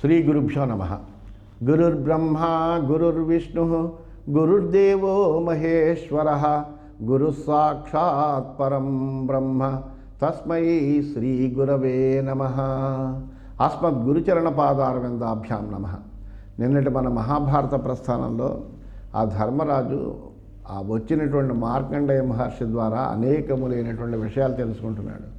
శ్రీ గురుభ్యో నమ. గురుర్బ్రహ్మ గురుర్విష్ణు గురుర్దేవో మహేశ్వర. గురు సాక్షాత్ పరం బ్రహ్మ. తస్మై శ్రీ గురవే నమ. అస్మద్ గురుచరణ పాదారవిందాభ్యాం నమ. నిన్నటి మన మహాభారత ప్రస్థానంలో ఆ ధర్మరాజు ఆ వచ్చినటువంటి మార్కండేయ మహర్షి ద్వారా అనేకములైనటువంటి విషయాలు తెలుసుకుంటున్నాడు.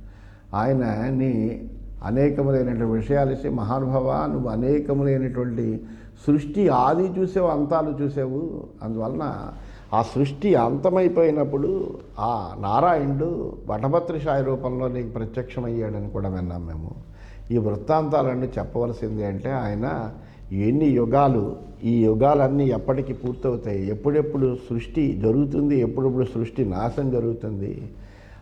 ఆయనని అనేకములైనటువంటి విషయాలు ఇచ్చి మహానుభవ నువ్వు అనేకములైనటువంటి సృష్టి ఆది చూసావు అంతాలు చూసావు. అందువలన ఆ సృష్టి అంతమైపోయినప్పుడు ఆ నారాయణుడు వటభద్రశాయి రూపంలో నీకు ప్రత్యక్షమయ్యాడని కూడా విన్నాం మేము. ఈ వృత్తాంతాలన్నీ చెప్పవలసింది అంటే ఆయన ఎన్ని యుగాలు ఈ యుగాలన్నీ ఎప్పటికీ పూర్తవుతాయి? ఎప్పుడెప్పుడు సృష్టి జరుగుతుంది? ఎప్పుడెప్పుడు సృష్టి నాశనం జరుగుతుంది?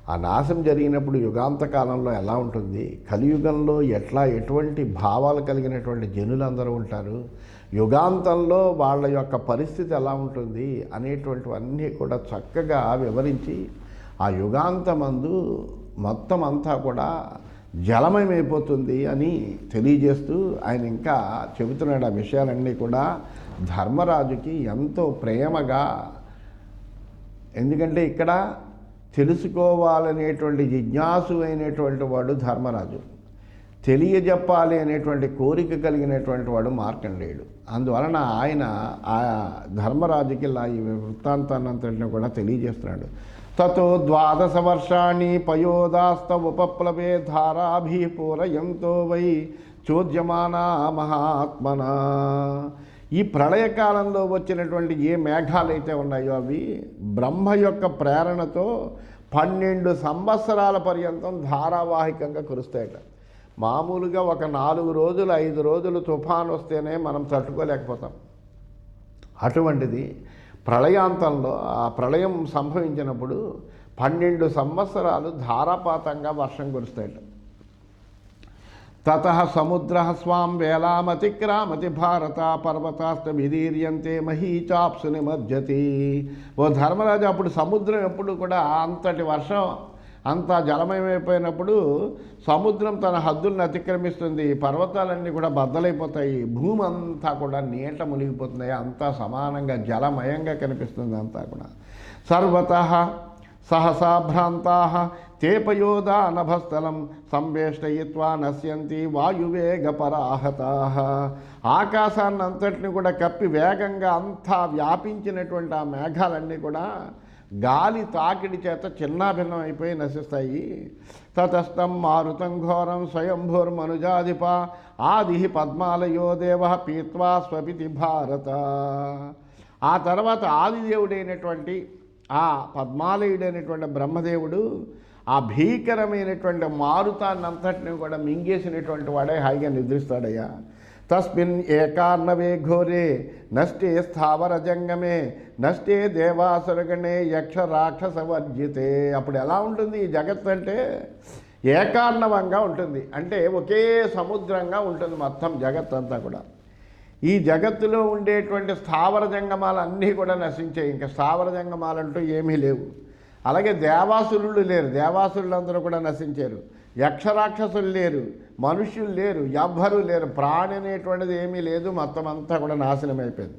ఆ నాశం జరిగినప్పుడు యుగాంత కాలంలో ఎలా ఉంటుంది? కలియుగంలో ఎట్లా ఎటువంటి భావాలు కలిగినటువంటి జనులందరూ ఉంటారు? యుగాంతంలో వాళ్ళ యొక్క పరిస్థితి ఎలా ఉంటుంది? అనేటువంటివన్నీ కూడా చక్కగా వివరించి ఆ యుగాంతమందు మొత్తం అంతా కూడా జలమయమైపోతుంది అని తెలియజేస్తూ ఆయన ఇంకా చెబుతున్నాడు. ఆ విషయాలన్నీ కూడా ధర్మరాజుకి ఎంతో ప్రేమగా. ఎందుకంటే ఇక్కడ తెలుసుకోవాలనేటువంటి జిజ్ఞాసు అయినటువంటి వాడు ధర్మరాజు. తెలియజెప్పాలి అనేటువంటి కోరిక కలిగినటువంటి వాడు మార్కండేయుడు. అందువలన ఆయన ఆ ధర్మరాజుకి ఇలా ఈ వృత్తాంతాన్నంతటిని కూడా తెలియజేస్తున్నాడు. తతో ద్వాదశ వర్షాన్ని పయోదాస్త ఉపప్లవే ధారాభి పూరయంతో వై చోద్యమానా మహాత్మనా. ఈ ప్రళయకాలంలో వచ్చినటువంటి ఏ మేఘాలు అయితే ఉన్నాయో అవి బ్రహ్మ యొక్క ప్రేరణతో పన్నెండు సంవత్సరాల పర్యంతం ధారావాహికంగా కురుస్తాయట. మామూలుగా ఒక నాలుగు రోజులు ఐదు రోజులు తుఫాన్ వస్తేనే మనం తట్టుకోలేకపోతాం. అటువంటిది ప్రళయాంతంలో ఆ ప్రళయం సంభవించినప్పుడు పన్నెండు సంవత్సరాలు ధారాపాతంగా వర్షం కురుస్తాయట. తత సముద్ర స్వాం వేలామతిక్రామతి భారత పర్వతాస్తమిదీర్యంతే మహీచాప్సు నిమజ్జతి. ఓ ధర్మరాజు అప్పుడు సముద్రం ఎప్పుడు కూడా అంతటి వర్షం అంత జలమయమైపోయినప్పుడు సముద్రం తన హద్దులను అతిక్రమిస్తుంది. పర్వతాలన్నీ కూడా బద్దలైపోతాయి. భూమి అంతా కూడా నీట మునిగిపోతున్నాయి. అంతా సమానంగా జలమయంగా కనిపిస్తుంది అంతా కూడా. సర్వత సహసా భ్రాంతా తేపయోదానభస్థలం సంవేష్టయిత్వా నశ్యంతి వాయువేగపరాహతా. ఆకాశాన్ని అంతటిని కూడా కప్పి వేగంగా అంతా వ్యాపించినటువంటి ఆ మేఘాలన్నీ కూడా గాలి తాకిడి చేత చిన్నాభిన్నం అయిపోయి నశిస్తాయి. తతస్థం మారుతం ఘోరం స్వయంభూర్మనుజాధిప ఆది పద్మాలయో దేవ పీత్వా స్వపితి భారత. ఆ తర్వాత ఆదిదేవుడైనటువంటి ఆ పద్మాలయుడైనటువంటి బ్రహ్మదేవుడు ఆ భీకరమైనటువంటి మారుతాన్నంతటిని కూడా మింగేసినటువంటి వాడే హాయిగా నిద్రిస్తాడయ్యా. తస్మిన్ ఏకార్ణవే ఘోరే నష్టే స్థావర జంగమే నష్టే దేవాసురగణే యక్ష రాక్షస వర్జితే. అప్పుడు ఎలా ఉంటుంది ఈ జగత్ అంటే? ఏకార్ణవంగా ఉంటుంది. అంటే ఒకే సముద్రంగా ఉంటుంది మొత్తం జగత్ అంతా కూడా. ఈ జగత్తులో ఉండేటువంటి స్థావర జంగమాలన్నీ కూడా నశించాయి. ఇంకా స్థావర జంగమాలంటూ ఏమీ లేవు. అలాగే దేవాసురులు లేరు. దేవాసురులందరూ కూడా నశించారు. యక్షరాక్షసులు లేరు. మనుష్యులు లేరు. ఎవ్వరూ లేరు. ప్రాణి అనేటువంటిది ఏమీ లేదు. మొత్తం అంతా కూడా నాశనమైపోయింది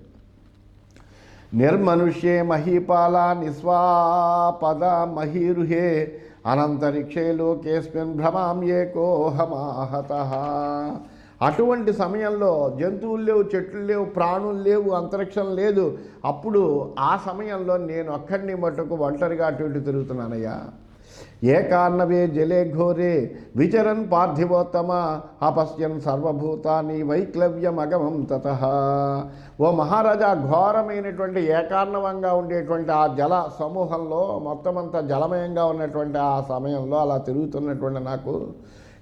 నిర్మనుష్యే మహీపాల నిస్వాపద మహీరుహే అనంతరిక్షే లోకేస్మిన్ భ్రమాం ఏకోహమాహత అటువంటి సమయంలో జంతువులు లేవు చెట్లు లేవు ప్రాణులు లేవు అంతరిక్షం లేదు. అప్పుడు ఆ సమయంలో నేను అక్కడిని మటుకు ఒంటరిగా అటువంటి తిరుగుతున్నానయ్యా. ఏ కారణవే జలే ఘోరే విచరన్ పార్థివోత్తమ అపశ్యన్ సర్వభూతాన్ని వైక్లవ్యమగమం తత. ఓ మహారాజా ఘోరమైనటువంటి ఏకార్ణవంగా ఉండేటువంటి ఆ జల సమూహంలో మొత్తం అంతా జలమయంగా ఉన్నటువంటి ఆ సమయంలో అలా తిరుగుతున్నటువంటి నాకు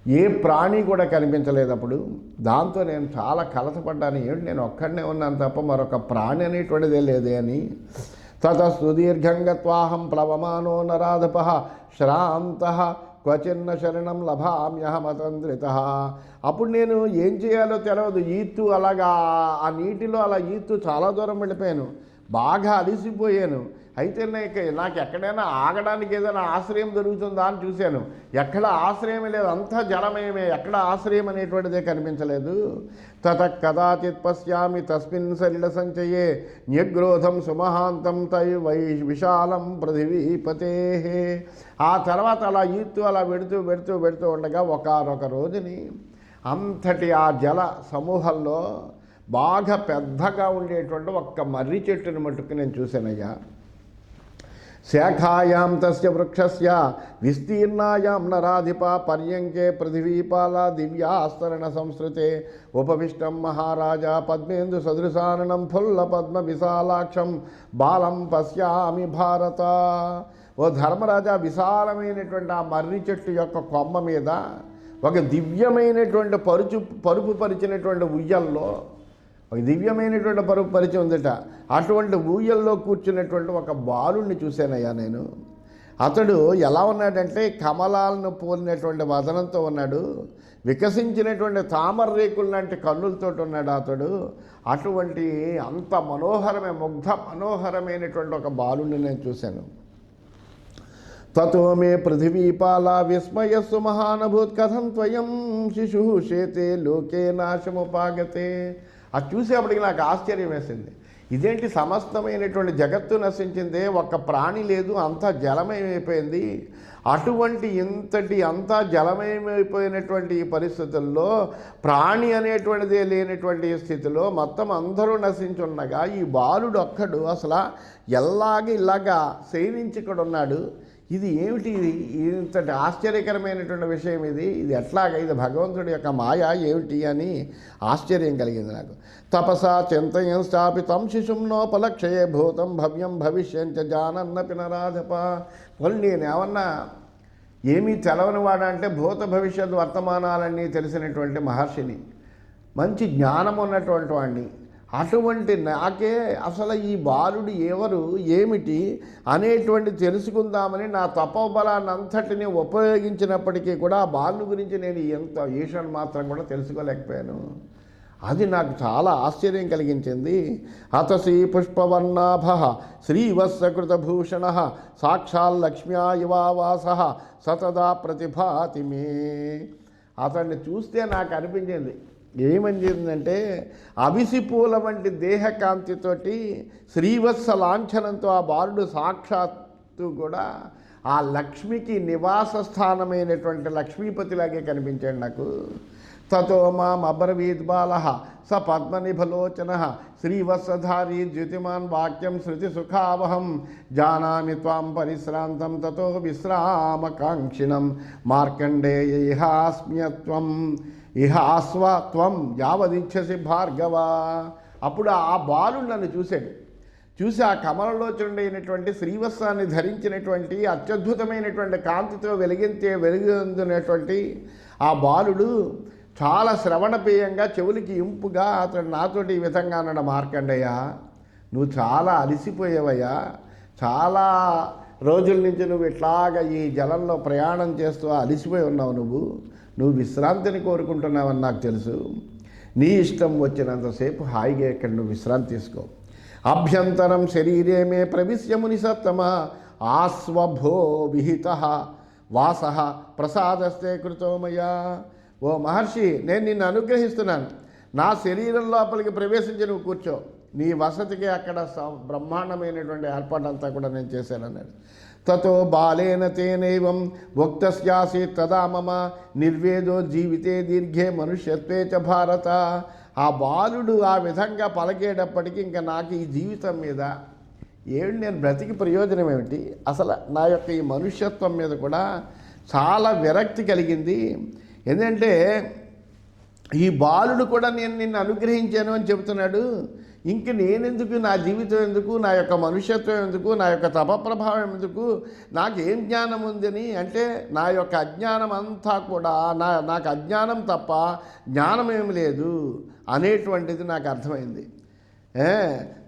ఏ ప్రాణి కూడా కనిపించలేదు అప్పుడు దాంతో నేను చాలా కలతపడ్డాను ఏమిటి? నేను ఒక్కడనే ఉన్నాను తప్ప మరొక ప్రాణి అనేటువంటిదే లేదే అని. తత సుదీర్ఘంగత్వాహం ప్లవమానో నరాధప శ్రాంత క్వచిన్న శరణం లభామ్యహమతంత్రిత అప్పుడు నేను ఏం చేయాలో తెలియదు ఈత్తు అలాగా ఆ నీటిలో అలా ఈత్తు చాలా దూరం వెళ్ళిపోయాను. బాగా అలిసిపోయాను. అయితే నాకు నాకు ఎక్కడైనా ఆగడానికి ఏదైనా ఆశ్రయం దొరుకుతుందా అని చూశాను. ఎక్కడ ఆశ్రయం లేదు అంతా జలమయమే ఎక్కడ ఆశ్రయం అనేటువంటిదే కనిపించలేదు. తత కదాచిత్ పశ్యామి తస్మిన్ సలిల సంచయే న్యగ్రోధం సుమహాంతం తై వై విశాలం పృథివీపతే ఆ తర్వాత అలా ఈత్తు అలా పెడుతూ పెడుతూ పెడుతూ ఉండగా ఒకనొక రోజుని అంతటి ఆ జల సమూహంలో బాగా పెద్దగా ఉండేటువంటి ఒక్క మర్రి చెట్టుని మట్టుకు నేను చూశానయ్యా. శాఖాయాం తస్య వృక్షస్య విస్తీర్ణాయాం నరాధిప పర్యంకే పృథివీపాల దివ్యాస్తరణ సంస్కృతే ఉపవిష్టం మహారాజా పద్మేందు సదృశానం ఫుల్ల పద్మ విశాలాక్షం బాలం పశ్యామి భారత. ఓ ధర్మరాజా విశాలమైనటువంటి ఆ మర్రి చెట్టు యొక్క కొమ్మ మీద ఒక దివ్యమైనటువంటి పరుచు పరుపు పరిచినటువంటి ఉయ్యల్లో ఒక దివ్యమైనటువంటి పరు పరిచయం ఉందట. అటువంటి ఊయల్లో కూర్చున్నటువంటి ఒక బాలుణ్ణి చూశానయ్యా నేను. అతడు ఎలా ఉన్నాడంటే కమలాలను పోలినటువంటి వదనంతో ఉన్నాడు. వికసించినటువంటి తామర రేకులు లాంటి కన్నులతో ఉన్నాడు అతడు. అటువంటి అంత మనోహరమే ముగ్ధ మనోహరమైనటువంటి ఒక బాలుణ్ణి నేను చూశాను. తతో మే పృథివీపాల విస్మయస్సు మహానభూత్ కథం త్వయం శిశు శేతే లోకే నాశముపాగతే. అది చూసేప్పటికి నాకు ఆశ్చర్యం వేసింది. ఇదేంటి సమస్తమైనటువంటి జగత్తు నశించిందే? ఒక్క ప్రాణి లేదు అంతా జలమయమైపోయింది. అటువంటి ఇంతటి అంతా జలమయమైపోయినటువంటి ఈ పరిస్థితుల్లో ప్రాణి అనేటువంటిదే లేనటువంటి స్థితిలో మొత్తం అందరూ నశించున్నగా ఈ బాలుడు ఒక్కడు అసలు ఎల్లాగ ఇలాగా సేవించి ఇక్కడ ఉన్నాడు ఇది ఏమిటి? ఇది ఇంతటి ఆశ్చర్యకరమైనటువంటి విషయం ఇది. ఇది ఎట్లాగా? ఇది భగవంతుడి యొక్క మాయ ఏమిటి అని ఆశ్చర్యం కలిగింది నాకు. తపసా చింతయం స్థాపితం శిశుం నోపలక్షయే భూతం భవ్యం భవిష్యంత జానన్న పినరాధప. నరాధప పోనీ ఏమన్నా ఏమీ తెలవని వాడంటే భూత భవిష్యత్ వర్తమానాలన్నీ తెలిసినటువంటి మహర్షిని. మంచి జ్ఞానం ఉన్నటువంటి వాడిని అటువంటి నాకే అసలు ఈ బాలుడు ఎవరు ఏమిటి అనేటువంటి తెలుసుకుందామని నా తపోబలాన్ని అంతటిని ఉపయోగించినప్పటికీ కూడా ఆ బాలుడు గురించి నేను ఎంత ఈశ్వరుని మాత్రం కూడా తెలుసుకోలేకపోయాను. అది నాకు చాలా ఆశ్చర్యం కలిగించింది. అతసి పుష్పవర్ణాభ శ్రీవత్సకృతభూషణ సాక్షాల్ లక్ష్మ్యా యువావాస సతదా ప్రతిభాతి మే. అతన్ని చూస్తే నాకు అనిపించింది ఏమనిచిందంటే అవిసి పూల వంటి దేహకాంతితోటి శ్రీవత్స లాంఛనంతో ఆ బాలుడు సాక్షాత్తు కూడా ఆ లక్ష్మికి నివాస స్థానమైనటువంటి లక్ష్మీపతిలాగే కనిపించాడు నాకు. తతో మాం అబ్రవీద్ బాల స పద్మనిభలోచన శ్రీవత్సధారీ ద్యుతిమాన్ వాక్యం శృతిసుఖావహం జానామి త్వాం పరిశ్రాంతం తతో విశ్రామకాంక్షిణం. మార్కండేయ ఇహాస్మ్యత్వం. ఇహ ఆస్వాత్వం యావదిచ్చసి భార్గవ. అప్పుడు ఆ బాలుడు నన్ను చూశాడు. చూసి ఆ కమలలోచనుడైనటువంటి శ్రీవత్సాన్ని ధరించినటువంటి అత్యద్భుతమైనటువంటి కాంతితో వెలిగించే వెలిగినటువంటి ఆ బాలుడు చాలా శ్రవణపేయంగా చెవులకి ఇంపుగా అతడు నాతోటి ఈ విధంగా అన్నాడు మార్కండయ్య నువ్వు చాలా అలసిపోయావయ్యా. చాలా రోజుల నుంచి నువ్వు ఇట్లాగ ఈ జలంలో ప్రయాణం చేస్తూ అలసిపోయి ఉన్నావు నువ్వు. నువ్వు విశ్రాంతిని కోరుకుంటున్నావని నాకు తెలుసు. నీ ఇష్టం వచ్చినంతసేపు హాయిగా ఇక్కడ నువ్వు విశ్రాంతి తీసుకో. అభ్యంతరం శరీరేమే ప్రవిశ్యముని ప్రవిశ్య సత్తమ? ఆస్వభో విహిత. వాస ప్రసాదస్తే కృతోమయా. ఓ మహర్షి నేను నిన్ను అనుగ్రహిస్తున్నాను. నా శరీరం లోపలికి ప్రవేశించి నువ్వు కూర్చో. నీ వసతికి అక్కడ బ్రహ్మాండమైనటువంటి ఏర్పాటు అంతా కూడా నేను చేశానన్నాడు. తతో బాలేన తేనైవం ఉక్తస్యాసి తదా మమ నిర్వేదో జీవితే దీర్ఘే మనుష్యత్వే చ భారత. ఆ బాలుడు ఆ విధంగా పలకేటప్పటికి ఇంకా నాకు ఈ జీవితం మీద ఏమిటి నేను బ్రతికి ప్రయోజనం ఏమిటి? అసలు నా యొక్క ఈ మనుష్యత్వం మీద కూడా చాలా విరక్తి కలిగింది. ఎందుకంటే ఈ బాలుడు కూడా నేను నిన్ను అనుగ్రహించాను అని చెబుతున్నాడు. ఇంక నేనెందుకు? నా జీవితం ఎందుకు? నా యొక్క మనుష్యత్వం ఎందుకు? నా యొక్క తపప్రభావం ఎందుకు? నాకు ఏం జ్ఞానం ఉందని? అంటే నా యొక్క అజ్ఞానం అంతా కూడా నా నాకు అజ్ఞానం తప్ప జ్ఞానం ఏమి లేదు అనేటువంటిది నాకు అర్థమైంది.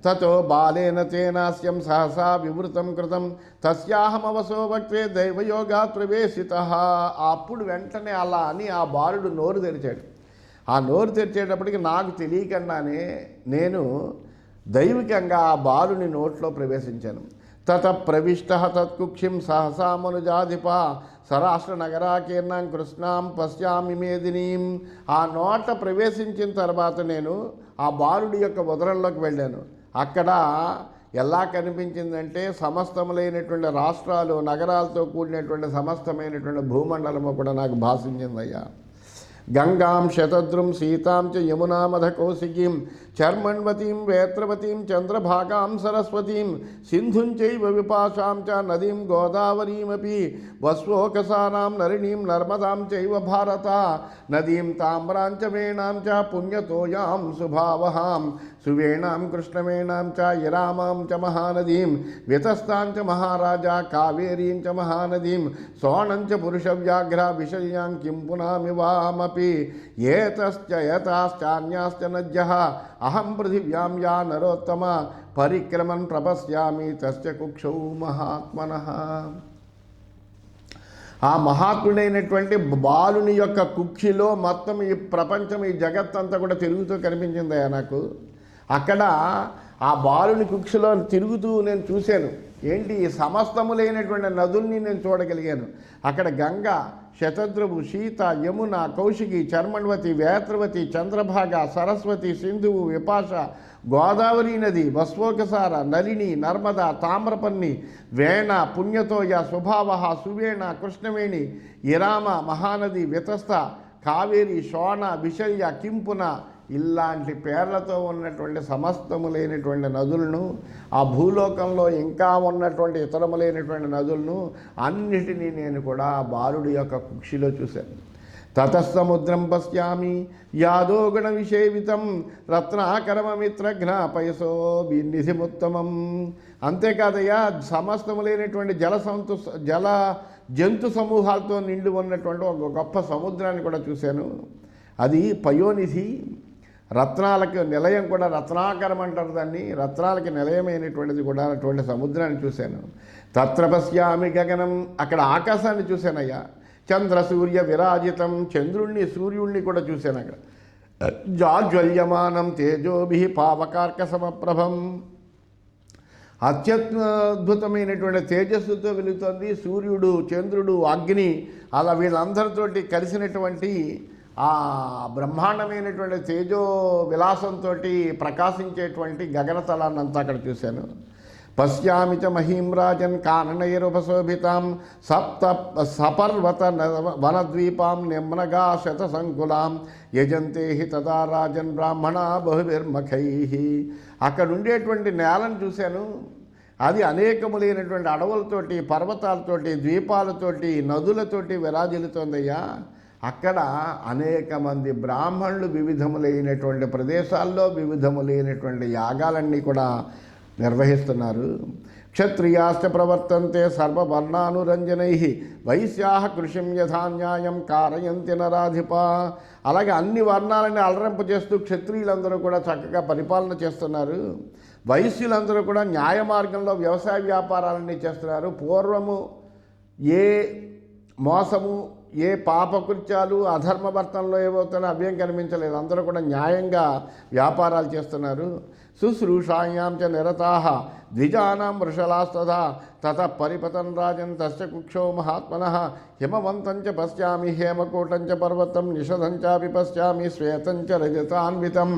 తతో బాలేన తేనాస్యం సహసా వివృతం కృతం. తస్యాహమవసో వక్తే దైవయోగా ప్రవేశిత. అప్పుడు వెంటనే అలా అని ఆ బాలుడు నోరు తెరిచాడు. ఆ నోరు తెరిచేటప్పటికి నాకు తెలియకుండానే నేను దైవికంగా ఆ బాలుని నోట్లో ప్రవేశించాను. తత ప్రవిష్ట తత్కుక్షిం సహసా మనుజాధిప. సరాష్ట్ర నగరాకీర్ణం కృష్ణాం పశ్యామి మేదినీం ఆ నోట ప్రవేశించిన తర్వాత నేను ఆ బాలుడి యొక్క ఉదరంలోకి వెళ్ళాను. అక్కడ ఎలా కనిపించిందంటే సమస్తములైనటువంటి రాష్ట్రాలు నగరాలతో కూడినటువంటి సమస్తమైనటువంటి భూమండలము కూడా నాకు భాషించిందయ్యా. గంగాం శతద్రుం సీతాం చ యమునామధ కౌశికీం చర్మణ్వతీం వేత్రవతీం చంద్రభాగాం సరస్వతీం సింధుం చైవ విపాశాం చ నదీం గోదావరీమపి వస్వోకసానాం నరిణీం నర్మదాం చైవ భారత నదీం తామ్రాం చ వేణాం చ పుణ్యతోయాం సుభావహాం సువేణాం కృష్ణవేణాం చ ఇరామాం చ మహానదీం వితస్తాం చ మహారాజా కావేరీం చ మహానదీం సోణం చ పురుషవ్యాఘ్ర విషయాం కిం పునామివామపి ఏతశ్చ యతాశ్చాన్యాశ్చ నద్య అహం పృథివ్యాం యా నరోత్తమ పరిక్రమన్ ప్రపశ్యామి తస్య కుక్షౌ మహాత్మన. ఆ మహాత్ముడైనటువంటి బాలుని యొక్క కుక్షిలో మొత్తం ఈ ప్రపంచం ఈ జగత్తంతా కూడా తిరుగుతూ కనిపించిందయ్యా నాకు. అక్కడ ఆ బాలుని కుక్షిలో తిరుగుతూ నేను చూశాను. ఏంటి? ఈ సమస్తములైనటువంటి నదుల్ని నేను చూడగలిగాను. అక్కడ గంగ శతద్రువు సీత యమున కౌశికి చర్మణవతి వేత్రవతి చంద్రభాగ సరస్వతి సింధువు విపాష గోదావరి నది వస్వోకసార నలిని నర్మద తామ్రపన్ని వేణ పుణ్యతోయ స్వభావ సువేణ కృష్ణవేణి ఇరామ మహానది వితస్త కావేరి శోణ విశల్య కింపున ఇలాంటి పేర్లతో ఉన్నటువంటి సమస్తము లేనటువంటి నదులను ఆ భూలోకంలో ఇంకా ఉన్నటువంటి ఇతరము లేనటువంటి నదులను అన్నిటినీ నేను కూడా ఆ బాలుడి యొక్క కుక్షిలో చూశాను. తతసముద్రం పశ్యామి యాదోగణ విషేవితం రత్నాకరమమిత్రఘ్న పయసో బిన్నిధిముత్తమం అంతేకాదయ్యా సమస్తము లేనటువంటి జల సంతు జల జంతు సమూహాలతో నిండి ఉన్నటువంటి ఒక గొప్ప సముద్రాన్ని కూడా చూశాను. అది పయోనిధి రత్నాలకు నిలయం కూడా రత్నాకరం అంటారు దాన్ని. రత్నాలకి నిలయమైనటువంటిది కూడా అటువంటి సముద్రాన్ని చూశాను. తత్రపశ్యామి గగనం అక్కడ ఆకాశాన్ని చూశానయ్యా. చంద్ర సూర్య విరాజితం చంద్రుణ్ణి సూర్యుణ్ణి కూడా చూశాను అక్కడ. జాజ్వల్యమానం తేజోభి పావకార్క సమప్రభం. అత్యద్భుతమైనటువంటి తేజస్సుతో వెలుగుతోంది. సూర్యుడు చంద్రుడు అగ్ని అలా వీళ్ళందరితోటి కలిసినటువంటి ఆ బ్రహ్మాండమైనటువంటి తేజో విలాసంతో ప్రకాశించేటువంటి గగనతలాన్నంతా అక్కడ చూశాను. పశ్యామి చ మహీం రాజన్ కాననైరుపశోభితాం సప్త సపర్వత నవ- వనద్వీపాం నిమ్నగా శతసంకులాం యజంతే హి తదా రాజన్ బ్రాహ్మణ బహుభిర్మఖై అక్కడ ఉండేటువంటి నేలను చూశాను. అది అనేకములైనటువంటి అడవులతోటి పర్వతాలతోటి ద్వీపాలతోటి నదులతోటి విరాజిల్లుతోందయ్యా. అక్కడ అనేక మంది బ్రాహ్మణులు వివిధములైనటువంటి ప్రదేశాల్లో వివిధములైనటువంటి యాగాలన్నీ కూడా నిర్వహిస్తున్నారు. క్షత్రియాశ్చ ప్రవర్తంతే సర్వవర్ణానురంజనై వైశ్యా కృషిం యథాన్యాయం కారయంతి నరాధిప. అలాగే అన్ని వర్ణాలని అలరింపు చేస్తూ క్షత్రియులందరూ కూడా చక్కగా పరిపాలన చేస్తున్నారు. వైశ్యులందరూ కూడా న్యాయ మార్గంలో వ్యవసాయ వ్యాపారాలన్నీ చేస్తున్నారు. పూర్వము ఏ మోసము ఏ పాపకృత్యాలు అధర్మవర్తనలో ఏవవుతానో అభ్యం కనిపించలేదు. అందరూ కూడా న్యాయంగా వ్యాపారాలు చేస్తున్నారు. శుశ్రూషాయాం చ ద్విజానాం వృషలాస్తథా తత పరిపతన్ రాజన్ తస్య కుక్షో మహాత్మన హిమవంతం చ పశ్యామి హేమకూటం చ పర్వతం నిషధం చాపి పశ్యామి శ్వేతం చ రజతాన్వితం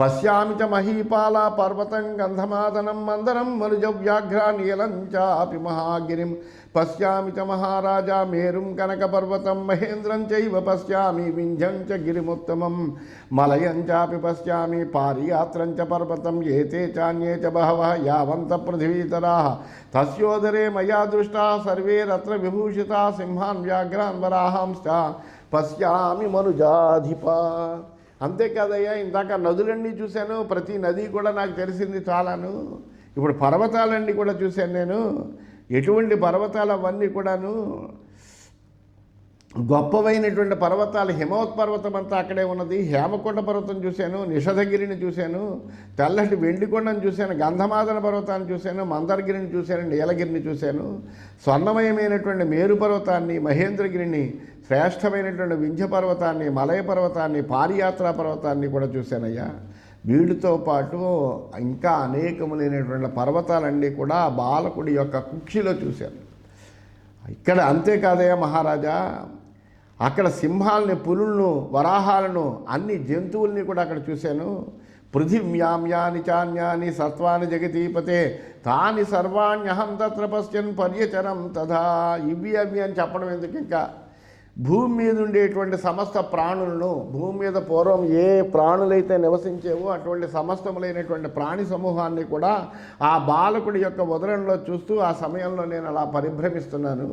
పశ్యామి చ మహీపాల పర్వతం గంధమాదనం మందరం మనుజవ్యాఘ్ర నీలం చాపి మహాగిరిం పశ్యామి చ మహారాజా మేరుం కనకపర్వతం మహేంద్రం చైవ పశ్యామి వింధ్యం చ గిరిముత్తమం మలయం చాపి పశ్యామి పారియాత్రం చ పర్వతం ఏతే చాన్యే చ బహవ యావంత పృథివీతరాः. తస్యోదరే మయా దృష్టా సర్వే రత్న విభూషితా సింహాన్ వ్యాఘ్రాన్ వరాహాంశ పశ్యామి మనుజాధిప. అంతేకాదయ్యా ఇందాక నదులన్నీ చూశాను ప్రతి నది కూడా నాకు తెలిసింది చాలాను ఇప్పుడు పర్వతాలన్నీ కూడా చూశాను నేను. ఎటువంటి పర్వతాలు అవన్నీ కూడాను గొప్పవైనటువంటి పర్వతాలు హిమవత్ పర్వతం అంతా అక్కడే ఉన్నది. హేమకొండ పర్వతం చూశాను నిషధగిరిని చూశాను తెల్లటి వెండికొండను చూశాను గంధమాదన పర్వతాన్ని చూశాను మందరగిరిని చూశాను నీలగిరిని చూశాను. స్వర్ణమయమైనటువంటి మేరు పర్వతాన్ని మహేంద్రగిరిని శ్రేష్టమైనటువంటి వింధ్య పర్వతాన్ని మలయ పర్వతాన్ని పారియాత్ర పర్వతాన్ని కూడా చూశానయ్యా. వీటితో పాటు ఇంకా అనేకములైనటువంటి పర్వతాలన్నీ కూడా బాలకుడి యొక్క కుక్షిలో చూశాను. ఇక్కడ అంతేకాదయ్యా మహారాజా అక్కడ సింహాలని పులులను వరాహాలను అన్ని జంతువుల్ని కూడా అక్కడ చూశాను. పృథివ్యామ్యాని చాన్యాని సత్వాని జగతీపతే తాని సర్వాణ్యహం తత్ర పశ్చన్ పర్యచరం తథా. ఇవి అవి అని చెప్పడం ఎందుకు ఇంకా? భూమి మీద ఉండేటువంటి సమస్త ప్రాణులను భూమి మీద పూర్వం ఏ ప్రాణులైతే నివసించేవో అటువంటి సమస్తములైనటువంటి ప్రాణి సమూహాన్ని కూడా ఆ బాలకుడి యొక్క ఉదరంలో చూస్తూ ఆ సమయంలో నేను అలా పరిభ్రమిస్తున్నాను.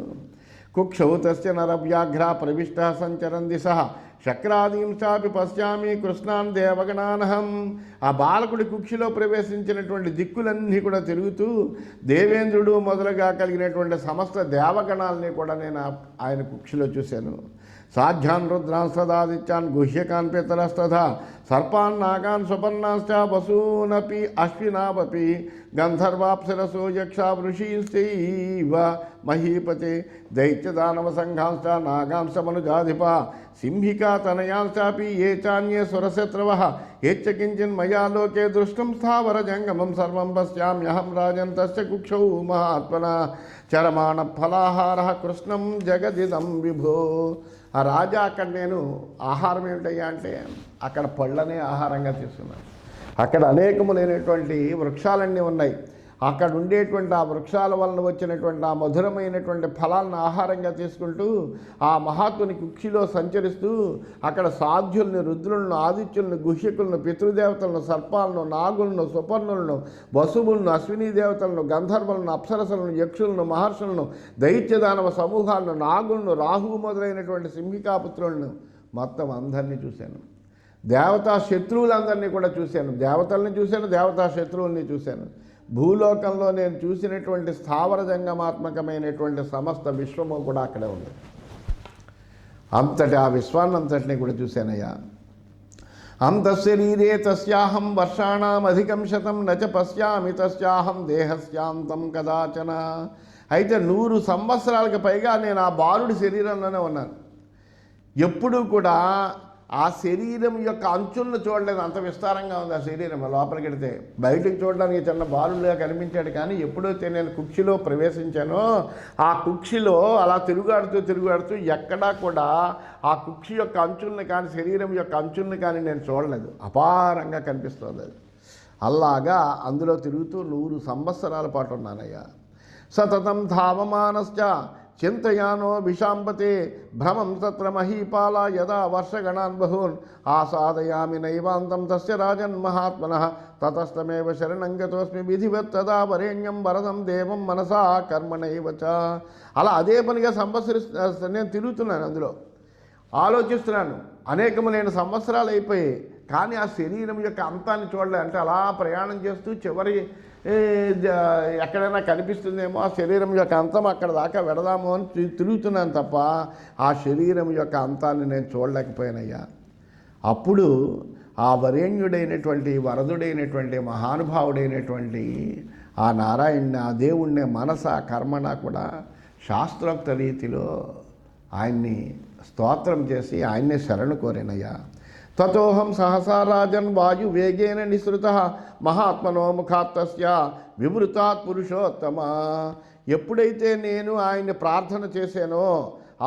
కుక్షౌ తస్య నరవ్యాఘ్ర ప్రవిష్ట సంచరంది సహ. శక్రాదీం పశ్యామి కృష్ణాన్ దేవగణానహం. ఆ బాలకుడి కుక్షిలో ప్రవేశించినటువంటి దిక్కులన్నీ కూడా తిరుగుతూ దేవేంద్రుడు మొదలుగా కలిగినటువంటి సమస్త దేవగణాలని కూడా నేను ఆయన కుక్షిలో చూశాను. సాధ్యాన్ రుద్రాన్ గుహ్యకాన్ పితరస్తథా సర్పాన్ నాగాన్ సుపర్ణాశ్చ వసూనపి అశ్వినావపి గంధర్వాప్సరసో యక్ష వృషీంశ్చైవ మహీపతే దైత్యదానవ సంఘాంశ్చ నాగాంశ మనుజాధిప సింహికా తనయాంశ్చాపి ఏ చాన్యే సురశత్రవ హెచ్చకించిన్ మయా లోకే దృష్టం స్థావర జంగమం సర్వం పశ్యామ్యహం రాజన్ తస్య కుక్షౌ మహాత్మన చరమాణ ఫలాహార కృష్ణం జగదిదం విభో। ఆ రాజా అక్కడ నేను ఆహారం ఏమిటయ్యా అంటే అక్కడ పళ్ళనే ఆహారంగా తీసుకున్నాను. అక్కడ అనేకములైనటువంటి వృక్షాలన్నీ ఉన్నాయి. అక్కడ ఉండేటువంటి ఆ వృక్షాల వలన వచ్చినటువంటి ఆ మధురమైనటువంటి ఫలాలను ఆహారంగా తీసుకుంటూ ఆ మహాత్ముని కుక్షిలో సంచరిస్తూ అక్కడ సాధ్యుల్ని రుద్రులను ఆదిత్యులను గుహ్యకులను పితృదేవతలను సర్పాలను నాగులను సుపర్ణులను వసువులను అశ్వినీ దేవతలను గంధర్వులను అప్సరసలను యక్షులను మహర్షులను దైత్యదానవ సమూహాలను నాగులను రాహువు మొదలైనటువంటి సింహికాపుత్రులను మొత్తం అందరినీ చూశాను. దేవతా శత్రువులందరినీ కూడా చూశాను. దేవతల్ని చూశాను దేవతా శత్రువుల్ని చూశాను. భూలోకంలో నేను చూసినటువంటి స్థావర జంగమాత్మకమైనటువంటి సమస్త విశ్వము కూడా అక్కడే ఉంది. అంతటి ఆ విశ్వాన్నంతటిని కూడా చూశానయ్యా. అంతఃశరీరే తస్యాహం వర్షాణమధికం శతం నచ పశ్యామి తస్యాహం దేహస్యాంతం కదాచన. అయితే నూరు సంవత్సరాలకు పైగా నేను ఆ బాలుడి శరీరంలోనే ఉన్నాను. ఎప్పుడూ కూడా ఆ శరీరం యొక్క అంచులను చూడలేదు. అంత విస్తారంగా ఉంది ఆ శరీరం. లోపలికి వెడితే బయటకు చూడడానికి చిన్న బాలుడుగా కనిపించాడు. కానీ ఎప్పుడైతే నేను కుక్షిలో ప్రవేశించానో ఆ కుక్షిలో అలా తిరుగాడుతూ తిరుగాడుతూ ఎక్కడా కూడా ఆ కుక్షి యొక్క అంచుల్ని కానీ శరీరం యొక్క అంచుల్ని కానీ నేను చూడలేదు. అపారంగా కనిపిస్తుంది అది. అలాగా అందులో తిరుగుతూ నూరు సంవత్సరాల పాటు ఉన్నానయ్యా. సతతం ధావమానశ్చ చింతయానో విశాంపతే భ్రమం తత్ర మహీపాల యదా వర్షగణాన్ బహూన్ ఆసాదయామి నైవాంతం తస్య రాజన్ మహాత్మన తతస్తమేవ శరణం గతోస్మి విధివత్ తదా వరేణ్యం వరదం దేవం మనసా కర్మణైవ అలా అదే పనిగా సంవత్సరి నేను తిరుగుతున్నాను అందులో। ఆలోచిస్తున్నాను। అనేకములైన సంవత్సరాలు అయిపోయాయి కానీ ఆ శరీరం యొక్క అంతాన్ని చూడలే. అంటే అలా ప్రయాణం చేస్తూ చివరి ఎక్కడైనా కనిపిస్తుందేమో ఆ శరీరం యొక్క అంతం అక్కడ దాకా వెడదాము అని తిరుగుతున్నాను తప్ప ఆ శరీరం యొక్క అంతాన్ని నేను చూడలేకపోయానయ్యా. అప్పుడు ఆ వరేణ్యుడైనటువంటి వరదుడైనటువంటి మహానుభావుడైనటువంటి ఆ నారాయణ్ణి ఆ దేవుణ్ణి మనస కర్మణ కూడా శాస్త్రోక్త రీతిలో ఆయన్ని స్తోత్రం చేసి ఆయన్నే శరణు కోరినయ్యా. తతోహం సహసారాజన్ వాయు వేగేన నిసృత మహాత్మనో ముఖాత్తస్య వివృతాత్ పురుషోత్తమ. ఎప్పుడైతే నేను ఆయన్ని ప్రార్థన చేశానో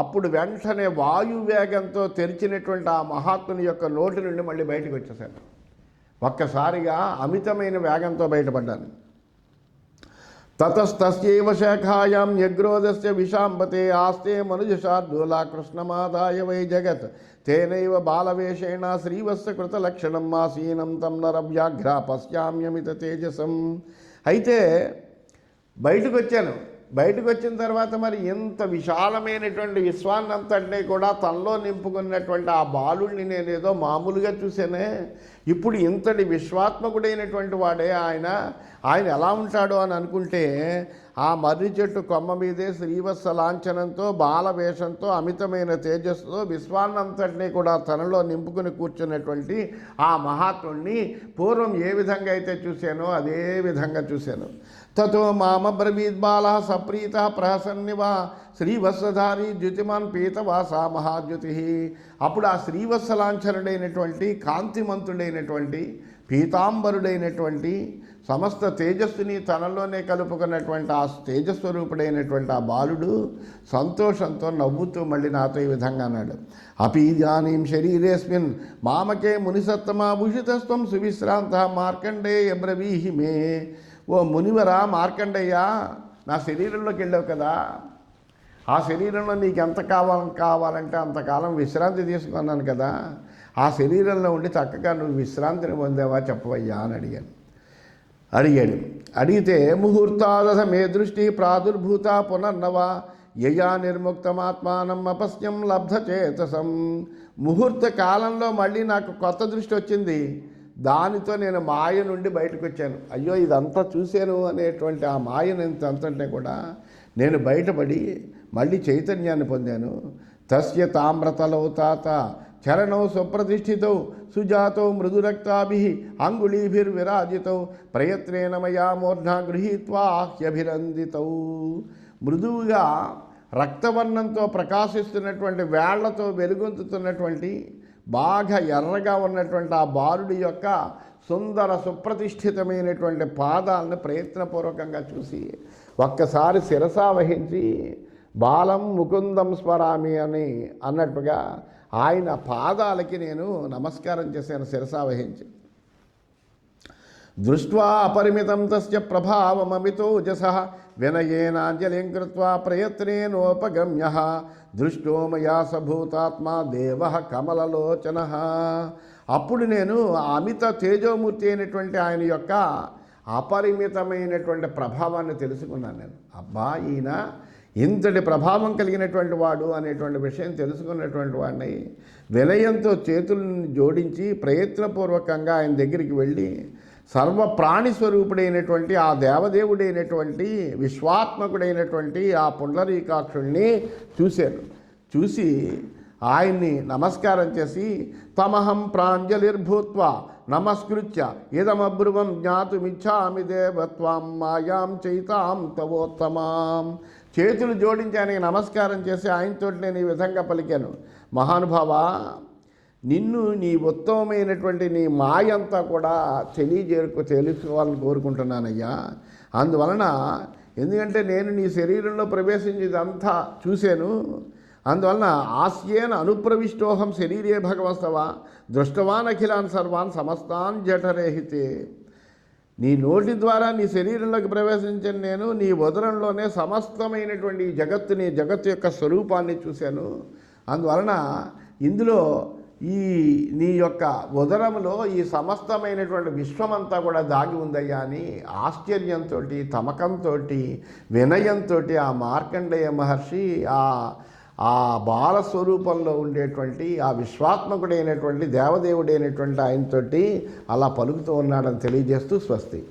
అప్పుడు వెంటనే వాయు వేగంతో తెరిచినటువంటి ఆ మహాత్ముని యొక్క నోటి నుండి మళ్ళీ బయటకు వచ్చేసాను ఒక్కసారిగా అమితమైన వేగంతో బయటపడ్డాను. తతస్తస్యవ శాఖాయాం న్యగ్రోధస్య విషాంబతే ఆస్తే మనుజశార్దూలా కృష్ణమాదాయ వై జగత్ తేనైవ బాలవేషేణ శ్రీవత్స కృతలక్షణం ఆసీనం తం నరవ్యాఘ్ర పశ్యామ్యమిత తేజసం అయితే బయటకు వచ్చాను బయటకు వచ్చిన తర్వాత మరి ఇంత విశాలమైనటువంటి విశ్వాన్నంతటినీ కూడా తనలో నింపుకున్నటువంటి ఆ బాలుడిని నేనేదో మామూలుగా చూసానే ఇప్పుడు ఇంతటి విశ్వాత్మకుడైనటువంటి వాడే ఆయన ఆయన ఎలా ఉంటాడు అని అనుకుంటే ఆ మర్రి చెట్టు కొమ్మ మీదే శ్రీవత్స లాంఛనంతో బాలవేషంతో అమితమైన తేజస్సుతో విశ్వాన్నంతటినీ కూడా తనలో నింపుకుని కూర్చున్నటువంటి ఆ మహాత్ముడిని పూర్వం ఏ విధంగా అయితే చూశానో అదే విధంగా చూశాను. తతో మామబ్రవీద్బాల సప్రీత ప్రహసన్నివా శ్రీవత్సధారి ద్యుతిమాన్ పీతవాస మహాద్యుతి అప్పుడు ఆ శ్రీవత్సలాంఛనుడైనటువంటి కాంతిమంతుడైనటువంటి పీతాంబరుడైనటువంటి సమస్త తేజస్సుని తనలోనే కలుపుకున్నటువంటి ఆ తేజస్వరూపుడైనటువంటి ఆ బాలుడు సంతోషంతో నవ్వుతూ మళ్ళీ నాతో ఈ విధంగా అన్నాడు. అపీజానీం శరీరేస్మిన్ మామకే మునిసత్తమాభూషితస్వం సువిశ్రాంత మార్కండేయ బ్రవీహి మే ఓ మునివరా మార్కండయ్య నా శరీరంలోకి వెళ్ళావు కదా ఆ శరీరంలో నీకు ఎంత కావాలని కావాలంటే అంతకాలం విశ్రాంతి తీసుకున్నాను కదా ఆ శరీరంలో ఉండి చక్కగా నువ్వు విశ్రాంతిని పొందావా చెప్పవయ్యా అని అడిగాను. అడిగాడు. అడిగితే ముహూర్తాదశ మే దృష్టి ప్రాదుర్భూత పునర్నవ యయా నిర్ముక్తమాత్మానం అపస్యం లబ్ధచేతసం ముహూర్త కాలంలో మళ్ళీ నాకు కొత్త దృష్టి వచ్చింది. దానితో నేను మాయ నుండి బయటకు వచ్చాను అయ్యో ఇదంతా చూశాను అనేటువంటి ఆ మాయను అంతంటే కూడా నేను బయటపడి మళ్ళీ చైతన్యాన్ని పొందాను. తస్య తామ్రతలో తాత చరణౌ సుప్రతిష్ఠితౌ సుజాతౌ మృదురక్తాభి అంగుళీభిర్విరాజితౌ ప్రయత్నేన మయా మూర్ధా గృహీత్వాహ్యభినందితౌ మృదువుగా రక్తవర్ణంతో ప్రకాశిస్తున్నటువంటి వేళ్ళతో వెలుగొందుతున్నటువంటి బాగా ఎర్రగా ఉన్నటువంటి ఆ బాలుడి యొక్క సుందర సుప్రతిష్ఠితమైనటువంటి పాదాలను ప్రయత్నపూర్వకంగా చూసి ఒక్కసారి శిరసా వహించి బాలం ముకుందం స్మరామి అని అన్నట్టుగా ఆయన పాదాలకి నేను నమస్కారం చేశాను శిరసా వహించి. దృష్ట్వా అపరిమితం తస్య ప్రభావమమితోజస వినయేనాంజలిం కృత్వా ప్రయత్నేనోపగమ్య. దృష్టో మయా సభూతాత్మా దేవ కమలలోచన. అప్పుడు నేను అమిత తేజోమూర్తి అయినటువంటి ఆయన యొక్క అపరిమితమైనటువంటి ప్రభావాన్ని తెలుసుకున్నాను నేను. అబ్బా ఈయన ఇంతటి ప్రభావం కలిగినటువంటి వాడు అనేటువంటి విషయం తెలుసుకున్నటువంటి వాడిని వినయంతో చేతులను జోడించి ప్రయత్నపూర్వకంగా ఆయన దగ్గరికి వెళ్ళి సర్వ ప్రాణి స్వరూపుడైనటువంటి ఆ దేవదేవుడైనటువంటి విశ్వాత్మకుడైనటువంటి ఆ పుండరీకాక్షుణ్ణి చూశాను చూసి ఆయన్ని నమస్కారం చేసి తమహం ప్రాంజలిర్భూత్వ నమస్కృత్య ఇదమబ్రువం జ్ఞాతుమిచ్చామి దేవత్వాం మాయాం చైతాం తవోత్తమాం చేతులు జోడించి ఆయనకి నమస్కారం చేసి ఆయనతో నేను ఈ విధంగా పలికాను. మహానుభావ నిన్ను నీ ఉత్తమమైనటువంటి నీ మాయంతా కూడా తెలియజేరుకు తెలుసుకోవాలని కోరుకుంటున్నానయ్యా. అందువలన ఎందుకంటే నేను నీ శరీరంలో ప్రవేశించేదంతా చూశాను. అందువలన ఆస్యేన అనుప్రవిష్టోహం శరీరే భగవస్తవ దృష్టవాన్ అఖిలాన్ సర్వాన్ సమస్తాన్ జఠరేహితే. నీ నోటి ద్వారా నీ శరీరంలోకి ప్రవేశించిన నేను నీ ఉదరంలోనే సమస్తమైనటువంటి ఈ జగత్తుని జగత్తు యొక్క స్వరూపాన్ని చూశాను. అందువలన ఇందులో ఈ నీ యొక్క ఉదరంలో ఈ సమస్తమైనటువంటి విశ్వమంతా కూడా దాగి ఉందయ్యా అని ఆశ్చర్యంతో తమకంతో వినయంతో ఆ మార్కండేయ మహర్షి ఆ ఆ బాల స్వరూపంలో ఉండేటువంటి ఆ విశ్వాత్మకుడైనటువంటి దేవదేవుడైనటువంటి ఆయనతోటి అలా పలుకుతూ ఉన్నాడని తెలియజేస్తూ స్వస్తి.